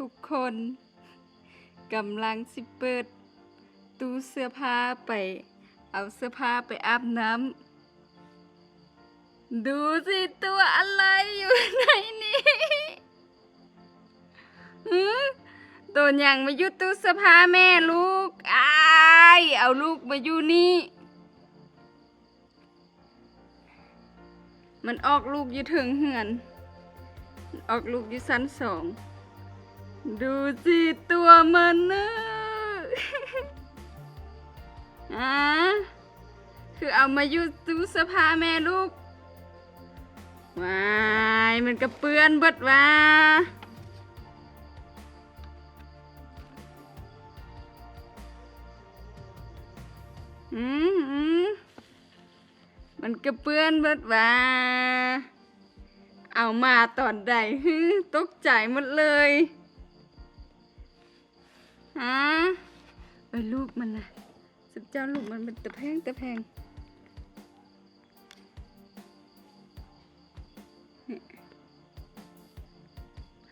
ทุกคนกำลังสิเปิด ตู้เสื้อผ้าไป เอาเสื้อผ้าไปอาบน้ำดูสิตัวอะไรอยู่ในนี้หือตัวอย่างมาอยู่ตู้เสื้อผ้าแม่ลูกอายเอาลูกมาอยู่นี่มันออกลูกอยู่ถึงเหือน ออกลูกอยู่ชั้นสอง ดูสิตัวมันนะอ่าคือเอามายู่ตู้สื้อผ้าแม่ลูกวายมันกระเปื้อนเบิดว่าอืมอืมมันกระเปื้อนเบิดว่า เอามาตอนใดฮึตกใจหมดเลย ฮะเอ้ยลูกมันนะสุดเจ้าลูกมันเป็นตะแพงตะแพง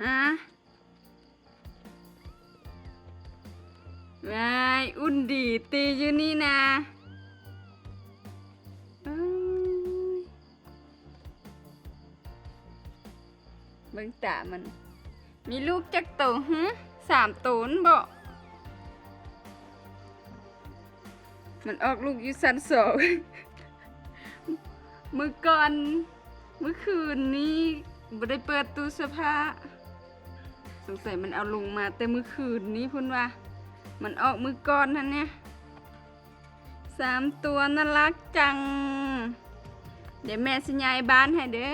ฮะวายอุ่นดีตีอยู่นี่นะเบิ่งตามัน มีลูกจักโตฮะสามโตนบ่ มันออกลูกอยู่สันสองมือก่อนเมื่อคืนนี้บ่ได้เปิดตู้เสื้อผ้าสงสัยมันเอาลงมาแต่เมื่อคืนนี้พุ่นว่า มันออกมือก่อนนั่นเนี่ยสามตัวน่ารักจัง เดี๋ยวแม่สิย้ายบ้านให้เด้อ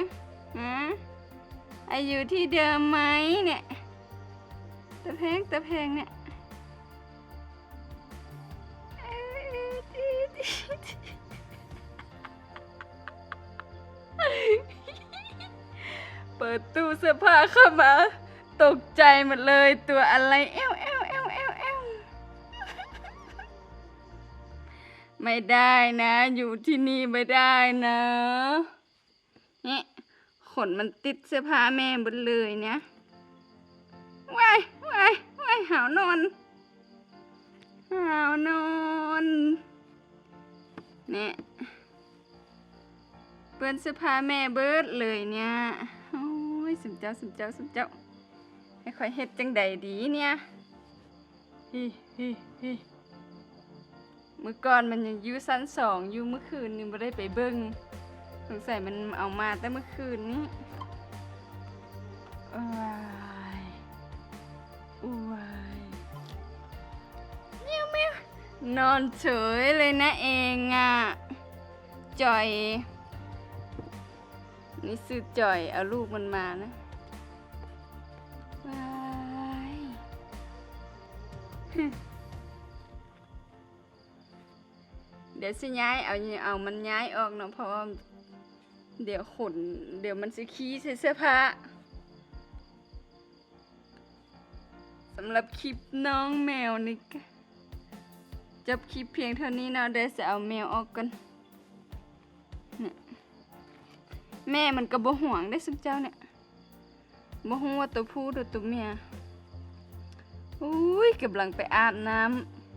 ฮะอาอยู่ที่เดิมไหมเนี่ย ตะแพงตะแพงเนี่ย เปิดตู้เสื้อผ้าเข้ามา ตกใจหมดเลยตัวอะไรเอวเอวเอวเอวเอวไม่ได้นะ อยู่ที่นี่ไม่ได้นะนี่ขนมันติดเสื้อผ้าแม่หมดเลยเนี่ยว้ายว้ายว้ายหาวนอนหาวนอน เนี่ยเปื้อนเสื้อผ้าแม่เบิดเลยเนี่ยโอ้ยสุดเจ้าสุดเจ้าสุดเจ้าให้ค่อยเฮ็ดจังใดดีเนี่ยฮิฮิฮิมือก่อนมันยังอยู่ชั้นสองอยู่เมื่อคืนนี่ไม่ได้ไปเบิ้งสงสัยมันเอามาแต่เมื่อคืนนี้อ้ายอ้าย นอนเฉยเลยนะเองอะจอย นี่ซื้อจอย เอาลูกมันมานะว้ายเดี๋ยวสิย้ายเอาเอามันย้ายออกเนาะเพราะว่าเดี๋ยวขน เดี๋ยวมันสิขี้ใส่เสื้อผ้าสำหรับคลิปน้องแมวนี่ก็ จบคลิปเพียงเท่านี้เนาะเดี๋ยวจะเอาแมวออกกันเนี่ยแม่มันก็บ่ห่วงได้สุดเจ้าเนี่ยบ่ฮู้ว่าตัวผู้หรือตัวเมียอุ้ยกำลังไปอาบน้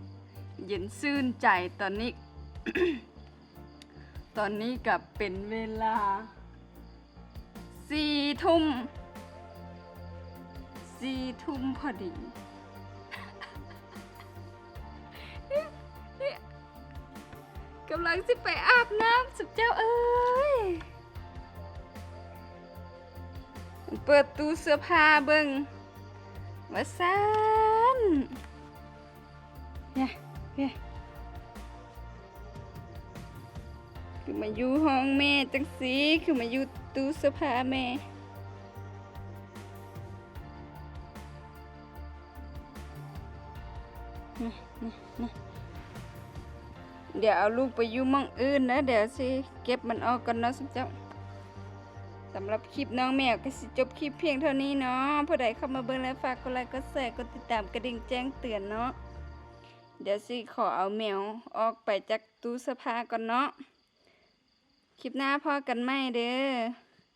ำเย็นซื่นใจตอนนี้ ตอนนี้กับเป็นเวลาสี่ทุ่มสี่ทุ่มพอดี กำลังจะไปอาบน้ำสุดเจ้าเอ้ย เปิดตู้เสื้อผ้าเบิ่งว่าซันเนี่ยเนี่ยคือมาอยู่ห้องแม่จังสีคือมาอยู่ตู้เสื้อผ้าแม่นะนะนะ เดี๋ยวเอาลูกไปอยู่หมองอื่นนะเดี๋ยวสิเก็บมันออกกันเนาะสุเจ้าสำหรับคลิปน้องแมวก็สิจบคลิปเพียงเท่านี้เนาะผู้ใดเข้ามาเบิ่งแล้วฝากกดไลค์กดแชร์กดติดตามกระดิ่งแจ้งเตือนเนาะเดี๋ยวสิขอเอาแมวออกไปจากตู้เสื้อผ้าก่อนเนาะคลิปหน้าพอกันไหมเด้อ